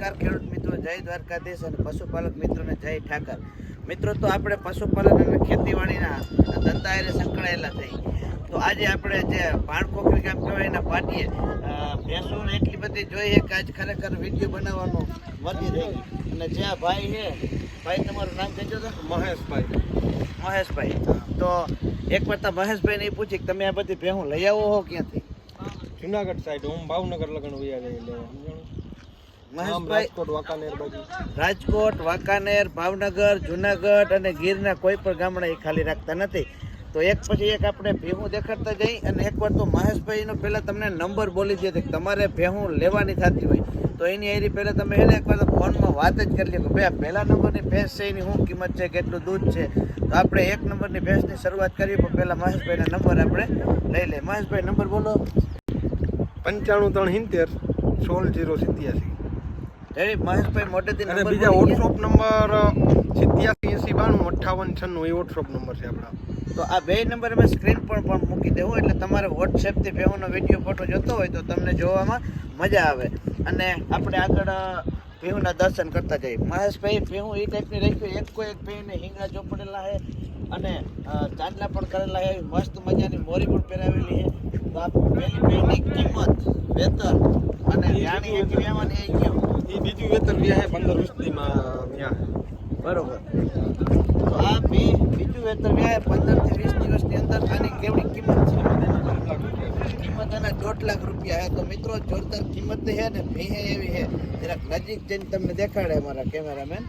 નમસ્કાર ખેડૂત મિત્રો જય દ્વારકાધીશ અને પશુપાલક મિત્રોને જય ઠાકર. મિત્રો તો આપણે પશુપાલન અને ખેતીવાડીના ધંધા એને સંકળાયેલા થઈ. તો આજે આપણે જે ભાણકોકરી ગામ કહેવાય એના પાટીએ ભેંસોને એટલી બધી જોઈએ કે આજ ખરેખર વીડિયો બનાવવાનું વધી રહી અને જ્યાં ભાઈ છે ભાઈ તમારું નામ કહેજો તો. મહેશભાઈ. મહેશભાઈ. તો એક વાર મહેશભાઈને એ પૂછી કે તમે આ બધી ભેહું લઈ આવો હો ક્યાંથી? જુનાગઢ સાઈડ હું ભાવનગર લગ્ન વૈયા સમજાણું? આમ મહેશભાઈ રાજકોટ વાંકાનેર બાજુ. રાજકોટ વાંકાનેર ભાવનગર જુનાગઢ અને ગીરના કોઈ પણ ગામડા એ ખાલી રાખતા નથી. તો એક પછી એક આપણે ભેહું દેખાડતા જઈ અને એકવાર તો મહેશભાઈનો પહેલાં તમને નંબર બોલી દે કે તમારે ભેહું લેવાની થતી હોય. તો એની એરી પહેલાં તમે એને એકવાર તો ફોનમાં વાત જ કરી લે કે ભાઈ આ પહેલા નંબરની ભેંસ છે એની શું કિંમત છે કેટલું દૂધ છે? તો આપણે એક નંબરની ભેંસની શરૂઆત કરીએ પણ પહેલાં મહેશભાઈના નંબર આપણે લઈ લઈએ. મહેશભાઈ નંબર બોલો. પંચાણું ત્રણ સિત્તેર સોળ જીરો સિત્યાસી. રેડી મહેશભાઈ મોટેથી બીજા વોટ્સઅપ નંબર સિત્યાસી એસી બાણું અઠ્ઠાવન છન્નું એ વોટ્સઅપ નંબર છે આપણા. તો આ બે નંબર અમે સ્ક્રીન પર પણ મૂકી દેવું એટલે તમારે વોટ્સએપથી ભેહુંનો વીડિયો ફોટો જોતો હોય તો તમને જોવામાં મજા આવે. અને આપણે આગળ ભેહુંના દર્શન કરતા જઈએ. મહેશભાઈ ભેહું એ ટાઈપની રાખ્યું એક કોઈ એક ભેહને હિંગા ચોપડેલા છે અને ચાંદલા પણ કરેલા છે મસ્ત મજાની મોરી પણ પહેરાવેલી છે તો કિંમત વેતર અને એક વ્યાવાની એ કેમ એ બીજું વેતર વ્યા પંદર વીસ દીમાં બરોબર. તો આ બે બીજું વેતર વ્યાય પંદરથી વીસ દિવસની અંદર આની કેવડી કિંમત છે? કિંમત એના દોઢ લાખ રૂપિયા હે. તો મિત્રો જોરદાર કિંમત છે ને ભી હે એવી હે. જરાક નજીક જઈને તમને દેખાડે મારા કેમેરામેન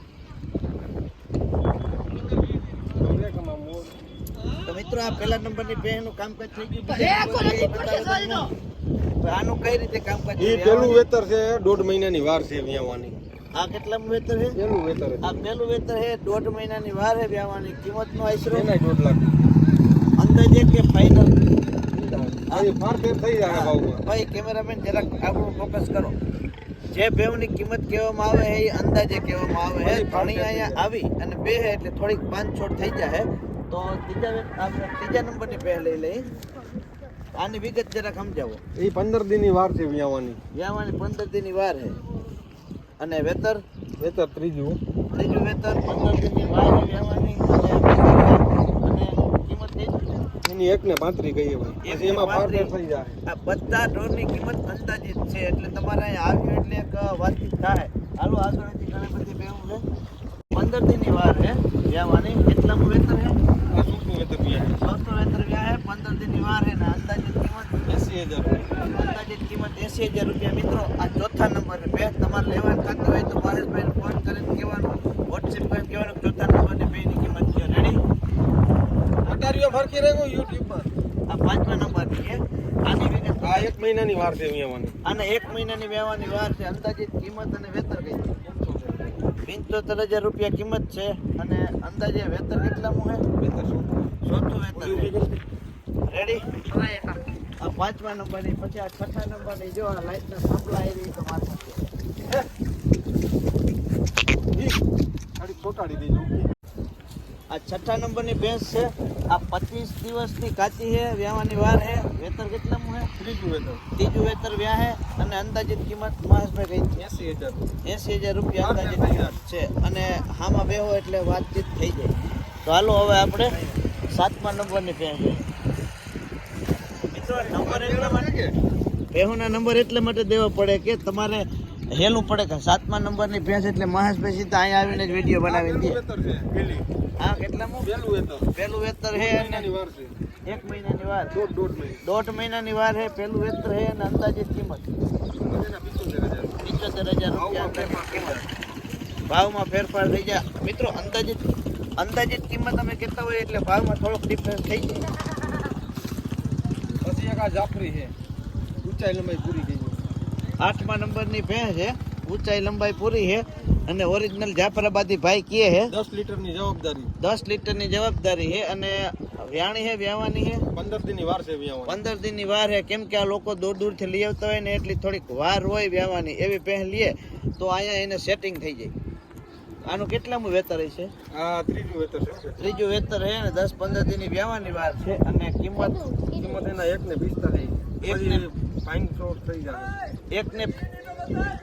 તો મિત્રો આ પહેલા નંબરની બેનું કામકાજ થઈ ગયું. આનું કઈ રીતે કામકાજ એ? પેલું વેતર છે દોઢ મહિનાની વાર છે વ્યાવાની આ કેટલા વેતર છે? પેલું વેતર આ પહેલું વેતર છે દોઢ મહિનાની વાર છે વ્યાવાની કિંમતનો આશરો? એના દોઢ લાખ. અંદાજે કે ફાઇનલ ભાઈ કેમેરામેન જરાક આપણું ફોકસ કરો. જે ભેવની કિંમત કહેવામાં આવે છે એ અંદાજે કહેવામાં આવે છે. ઘણી અહીંયા આવી અને બે એટલે થોડીક પાંચ છોડ થઈ જાય તો ત્રીજા આપણે ત્રીજા નંબરની ભે લઈ લઈ. આની વિગત જરાક સમજાવો. એ પંદર દિનની વાર છે વ્યાવાની. વ્યાવાની પંદર દિનની વાર છે અને વેતર? વેતર ત્રીજું. ત્રીજું વેતર પંદર દિનની વાર વ્યાવાની. અને કિંમત એની એક ને પાંત્રી કહીએ ભાઈ. એમાં ફાર થઈ જાય આ બધા ડોરની કિંમત અંદાજિત છે. એટલે તમારે અહીંયા આવ્યું એટલે એક વાતચીત થાય. હાલો આગળથી ઘણી બધી બેવું છે. પંદર દિનની વાર છે વ્યાવાની. એટલામાં વેતર છે સૂકું વેતર વ્યા ચોથું વેતર વ્યા છે પંદર દિનની વાર છે ને અંદાજિત કિંમત એસી હજાર અંદાજિત કિંમત એસી હજાર રૂપિયા. મિત્રો આ ચોથા નંબર બે તમારે લેવાનું થતું હોય તો મહેશભાઈને ફોન કરીને કહેવાનું વોટ્સએપ કરીને કહેવાનું ચોથા નંબરની બેની કિંમત છે. રેડી અટારીઓ ફરકી રહ્યો યુટ્યુબ પર. આ પાંચમા નંબર છે. આની આ એક મહિનાની વાર છે વ્યાવાની અને એક મહિનાની વેવાની વાર છે. અંદાજિત કિંમત અને વેતર કઈ પંચોતેર હજાર રૂપિયા કિંમત છે અને અંદાજે વેતર કેટલાનું છે? ચોથું વેતર રેડી આ પાંચમા નંબરની પછી આ છઠ્ઠા નંબરની જો આ લાઈટના થાંભલા આવી તો માથે ચોટાડી આ છઠ્ઠા નંબરની ભેંસ છે. આ પચીસ દિવસની કાચી છે વ્યાવાની વાર છે. વેતર કેટલાનું હે? ત્રીજું વેતર. ત્રીજું વેતર વ્યા છે અને અંદાજિત કિંમત મહેશભાઈ કઈ એસી હજાર એસી હજાર રૂપિયા અંદાજિત કિંમત છે. અને હામાં બેહો એટલે વાતચીત થઈ જાય. તો હાલો હવે આપણે સાતમા નંબરની ભેં છે મિત્રો નંબર એટલા માટે બેહોના નંબર એટલા માટે દેવા પડે કે તમારે હેલું પડે કે સાતમા નંબરની ભેંસ એટલે મહેશભાઈ સીધા અહીંયા આવીને જ વીડિયો બનાવી દે. હા કેટલામું? પેલું વેતર. પહેલું વેતર છે અને વાર છે. એક મહિનાની વાર. દોઢ દોઢ મહિના. દોઢ મહિનાની વાર છે પહેલું વેતર છે અને અંદાજિત કિંમત. પિત્તોતેર હજાર. રૂપિયા ભાવમાં ફેરફાર થઈ જાય. મિત્રો અંદાજિત અંદાજિત કિંમત અમે કહેતા હોય એટલે ભાવમાં થોડોક ડિફરન્સ થઈ જાય. પછી એક આ જાફરી છે ઊંચાઈ લંબાઈ પૂરી થઈ ગઈ. આઠમા નંબરની ભેંસ છે ઊંચાઈ લંબાઈ પૂરી છે અને ઓરિજિનલ જાફરાબાદી ભાઈ કીએ છે દસ લીટરની જવાબદારી. દસ લીટરની જવાબદારી છે અને વ્યાણી હે વ્યાવાની હે? પંદર દિનની વાર છે વ્યાવાની. પંદર દિનની વાર હે. કેમ કે આ લોકો દૂર દૂરથી લઈ આવતા હોય ને એટલી થોડીક વાર હોય વ્યાવાની. એવી પહેલ લે તો અહીંયા એને સેટિંગ થઈ જાય. આનું કેટલામું વેતર છે? આ ત્રીજું વેતર છે. ત્રીજું વેતર છે ને દસ પંદર દિનની વ્યાવાની વાર છે અને કિંમત કિંમત એના એક ને પિસ્તાલીસ. એક ને- પાંચસો થઈ જાય. એક ને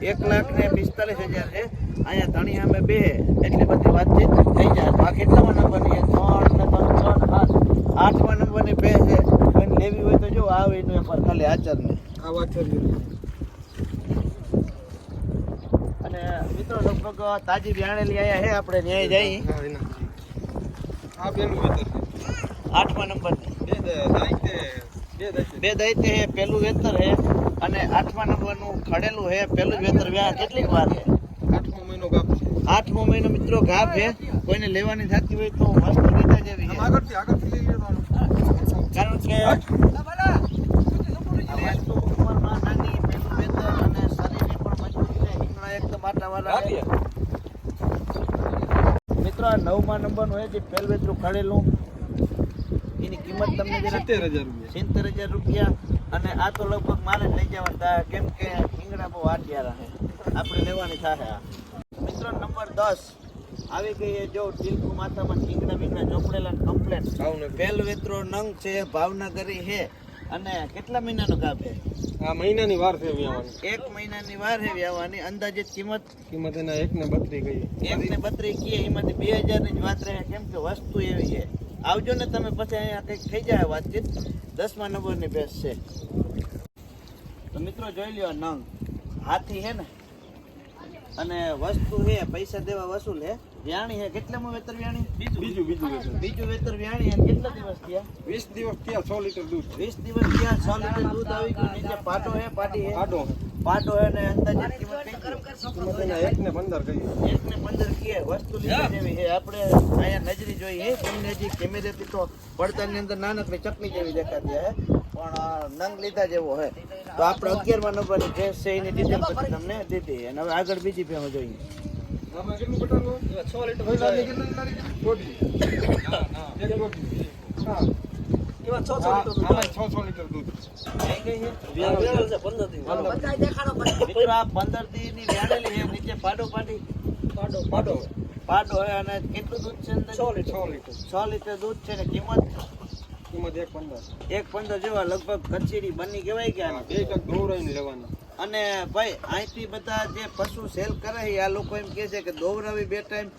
એક લાખ ને પિસ્તાલીસ હજાર છે અહીંયા ધણી સામે બે એટલી બધી વાતચીત થઈ જાય તો આ કેટલામાં નંબરની છે ત્રણ ને ત્રણ છ ને આઠ આઠમા નંબરની બે છે કોઈને લેવી હોય તો જો આવે એનું એકવાર ખાલી આચરને આવા વાત અને મિત્રો લગભગ તાજી બિયાણેલી અહીંયા હે આપણે ન્યાય જઈ હા એના આ પેલું વેતર આઠમા નંબર બે દૈત્ય હે પેલું વેતર હે અને આઠમા નંબરનું ખડેલું હે પેલું વેતર વ્યા કેટલીક વાર છે આઠમો મહિનો ગાપ છે. આઠમો મહિનો મિત્રો ગાપ છે કોઈને લેવાની થતી હોય તો મસ્ત લીધા જેવી કારણ કે આ વસ્તુ ઉંમરમાં નાની પેલું વેતર અને શરીરની પણ મજબૂત છે હિંગણા એકદમ આટાવાળા છે મિત્રો આ નવમા નંબરનું છે જે પેલું વેતરું ખડેલું એની કિંમત તમને સિત્તેર હજાર રૂપિયા. સિત્તેર હજાર રૂપિયા. અને આ તો લગભગ મારે જ લઈ જવાના કેમ કે રીંગણા બહુ આટિયા રહે. આપણે લેવાની થાય આ. મિત્રો નંબર દસ. આવી ગઈ જો ટીલકુ માતામાં રીંગણા બીંગણા ચોપડેલા કમ્પ્લેટ ભાવનગર. વેતરો નંગ છે ભાવનગરી છે. અને કેટલા મહિનાનો કાપ છે આ મહિનાની વાર છે વ્યાવાની એક મહિનાની વાર છે વ્યવહારની અંદાજિત કિંમત? કિંમત એના એક ને બત્રી ગઈ એક ને બત્રી કીએ એમાંથી બે હજારની જ વાત રહે. કેમ કે વસ્તુ એવી છે. આવજો ને તમે પછી અહીંયા કંઈક થઈ જાય વાતચીત. દસમા નંબરની ભેંસ છે. તો મિત્રો જોઈ લ્યો નંગ. હાથી છે ને અને વસ્તુ હે પૈસા દેવા વસૂલ હે. વ્યાણી છે કેટલામાં વેતર વ્યાણી? બીજું બીજું વેતર. બીજું વેતર વ્યાણી અને કેટલા દિવસ થયા? વીસ દિવસ થયા છ લીટર દૂધ. વીસ દિવસ થયા સો લીટર દૂધ આવી ગયું નીચે પાટો હે પાટી હે. પાટો પાટો હે ને અંદાજે કિંમત એક ને પંદર કહી એક ને પંદર કહે વસ્તુ લીધી જેવી હે. આપણે અહીંયા નજરી જોઈ હે. તમને જે કેમેરેથી તો પડતાની અંદર નાનકડી ચટણી જેવી દેખાતી હે. પણ નંગ લીધા જેવો હે. તો આપણે અગિયારમા નંબરની ડ્રેસ છે એની ડિટેલ પછી તમને દીધી. અને હવે આગળ બીજી ભેમો જોઈએ. દૂધ? પંદર દી. ની વ્યાણેલી છે નીચે પાડો પાડી. પાડો પાડો. પાડો. હે અને કેટલું દૂધ છે છ લીટર. છ લીટર દૂધ છે ને કિંમત? કિંમત એક પંદર. એક પંદર જેવા લગભગ કચેરી બની કહેવાય કે આને બે ટક દોરાઈને લેવાના અને ભાઈ અહીંથી બધા જે પશુ સેલ કરે છે આ લોકો એમ કહે છે કે દોવરાવી બે ટાઈમ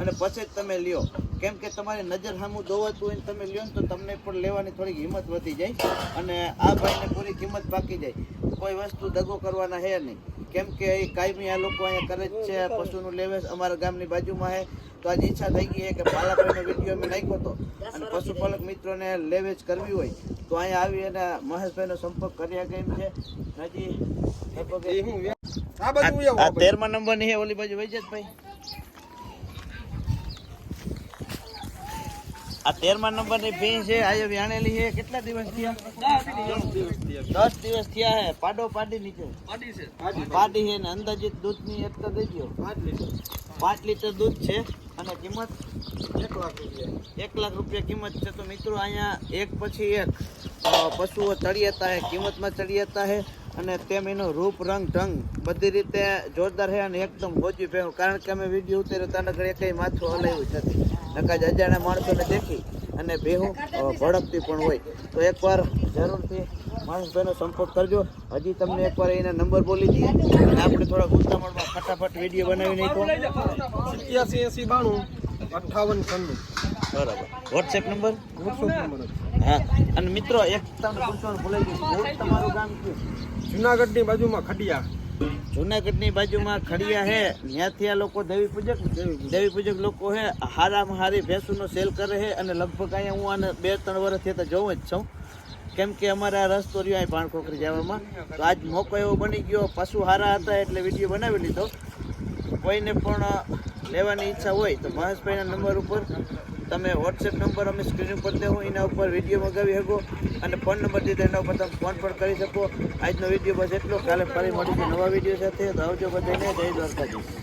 અને પછી જ તમે લ્યો. કેમ કે તમારી નજર સામું દોવાતું હોય ને તમે લ્યો ને તો તમને પણ લેવાની થોડીક હિંમત વધી જાય. અને આ ભાઈને પૂરી કિંમત પાકી જાય. કોઈ વસ્તુ દગો કરવાના હે નહીં. કેમ કે એ કાયમી આ લોકો અહીંયા કરે જ છે પશુનું લેવે અમારા ગામની બાજુમાં છે તો આજે ઈચ્છા થઈ ગઈ છે કે પાલાભાઈનો વીડિયો મેં નાખ્યો હતો અને પશુપાલક મિત્રોને લેવેજ કરવી હોય. તો અહીંયા આવી અને મહેશભાઈનો સંપર્ક કર્યા કેમ છે? હજી આ બધું આ એવું તેરમા નંબરની છે ઓલી બાજુ વૈજતભાઈ આ તેરમા નંબરની ભીન છે આજે વ્યાણેલી છે. કેટલા દિવસ થયા? દસ દિવસ થયા હે પાડો પાડી નીચે. પાડી છે. ને અંદાજિત દૂધની એક તો દઈ દ્યો પાંચ લીટર દૂધ છે. અને કિંમત એક લાખ રૂપિયા એક લાખ રૂપિયા કિંમત છે તો મિત્રો અહીંયા એક પછી એક પશુઓ ચડી જતા હે, કિંમતમાં ચડી જતા હે અને તેમ એનો રૂપ, રંગ, ઢંગ બધી રીતે જોરદાર છે અને એકદમ ગોજી ભેગું કારણ કે અમે વીડિયો ઉતાર્યો ત્યાં આગળ એકઈ માથું હલાવ્યું જ નથી. નકા માણસોને દેખી અને ભેહું ભડકતી પણ હોય. તો એકવાર જરૂરથી માણસભાઈનો સંપર્ક કરજો. હજી તમને એકવાર એના નંબર બોલી દઈએ. અને આપણે થોડા ઉતામળમાં ફટાફટ વીડિયો બનાવી નાખો સિત્યાસી એસી બાણું અઠ્ઠાવન છન્નું. બરાબર. વોટ્સએપ નંબર વોટ્સઅપ નંબર હા. અને મિત્રો એક તમને પૂછવાનું ભૂલાઈ ગયું તમારું ગામ કયું? જુનાગઢની બાજુમાં ખડિયા. જુનાગઢની બાજુમાં ખડિયા હે. ત્યાંથી આ લોકો દેવી પૂજક દેવી પૂજક લોકો હે. હારામાં હારી ભેંસુનો સેલ કરે છે અને લગભગ અહીંયા હું આને બે ત્રણ વર્ષથી તો જોઉં જ છું. કેમ કે અમારે આ રસ્તો રહ્યો અહીં ભાણખોખરી જવામાં. તો આજ મોકો એવો બની ગયો, પશુ હારા હતા એટલે વીડિયો બનાવી લીધો. કોઈને પણ લેવાની ઈચ્છા હોય તો મહેશભાઈના નંબર ઉપર તમે વોટ્સએપ નંબર અમે સ્ક્રીન ઉપર દેવું, એના ઉપર વીડિયો મગાવી શકો અને ફોન નંબર દીધો એના ઉપર તમે ફોન પણ કરી શકો. આજનો વીડિયો બસ એટલો. કાલે ફરી મળીશું નવા વીડિયો સાથે. તો આવજો બધાને. જય દ્વારકાધીશ.